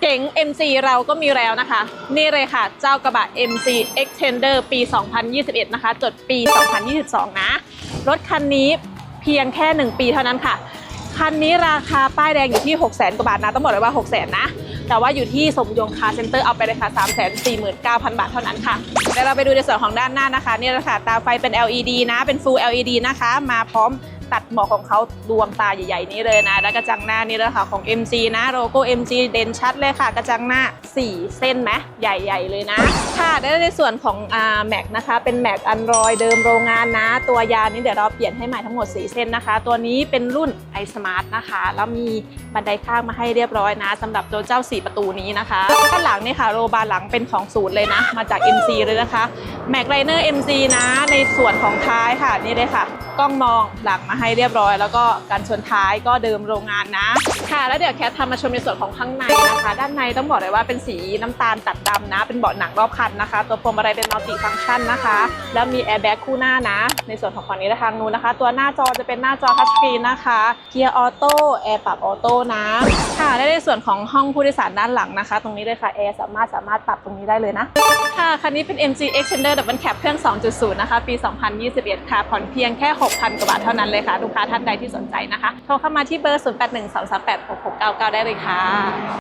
เก๋ง MC เราก็มีแล้วนะคะ นี่เลยค่ะ เจ้ากระบะ MC Extender ปี 2021 นะคะ จดปี 2022 นะ รถคันนี้เพียงแค่ 1 ปีเท่านั้นค่ะ คันนี้ราคาป้ายแดงอยู่ที่ 6 0 0 0 0 0กว่าบาทนะ ต้องบอกเลยว่า6 0 0 0 0 0 นะ แต่ว่าอยู่ที่สมยงคาเซ็นเตอร์เอาไปเลยค่ะ 349,000 บาทเท่านั้นค่ะเดี๋ยวเราไปดูในส่วนของด้านหน้านะคะ นี่แหละค่ะ ตาไฟเป็น LED นะ เป็น Full LED นะคะ มาพร้อม ตัดหมอกของเขาดวงตาใหญ่ๆนี้เลยนะ แล้วกระจังหน้านี่เลยค่ะของ MC นะโลโก้ MC เด่นชัดเลยค่ะ กระจังหน้า 4 เส้นไหมใหญ่ ๆ เลยนะ ค่ะได้ในส่วนของอ่าแม็กนะคะ เป็นแม็กอันรอยเดิมโรงงานนะ ตัวยานี้เดี๋ยวเราเปลี่ยนให้ใหม่ทั้งหมด 4 เส้นนะคะ ตัวนี้เป็นรุ่น iSmart นะคะ แล้วมีบันไดข้างมาให้เรียบร้อยนะสำหรับตัวเจ้า 4 ประตูนี้นะคะด้านหลังนี่ค่ะโรบาร์หลังเป็นของศูนย์เลยนะ มาจาก MC เลยนะคะแม็กไ i เนอร์ MC นะในส่วนของท้ายค่ะนี่เลยค่ะกล้องมองหลังมาให้เรียบร้อย แล้วก็การชนท้ายก็เดิมโรงงานนะ ค่ะ แล้วเดี๋ยวแคททำมาชมในส่วนของข้างในนะคะ ด้านในต้องบอกเลยว่าเป็นสีน้ำตาลตัดดำนะ เป็นเบาะหนังรอบคันนะคะ ตัวพวงมาลัยเป็นมัลติฟังก์ชันนะคะ แล้วมีแอร์แบ็กคู่หน้านะ ในส่วนของฝั่งนี้ทางนู้นนะคะ ตัวหน้าจอจะเป็นหน้าจอทัชสกรีนนะคะเกียร์ออโต้แอร์ปรับออโต้นะค่ะและในส่วนของห้องผู้โดยสารด้านหลังนะคะ ตรงนี้เลยค่ะแอร์สามารถสามารถปรับตรงนี้ได้เลยนะค่ะคันนี้เป็น MG Extender Double Cab เครื่อง 2.0 นะคะ ปี 2021 ค่ะผ่อนเพียงแค่6,000 กว่าบาทเท่านั้นเลยค่ะ ลูกค้าท่านใดที่สนใจนะคะ โทรเข้ามาที่เบอร์ 0812386699 ได้เลยค่ะ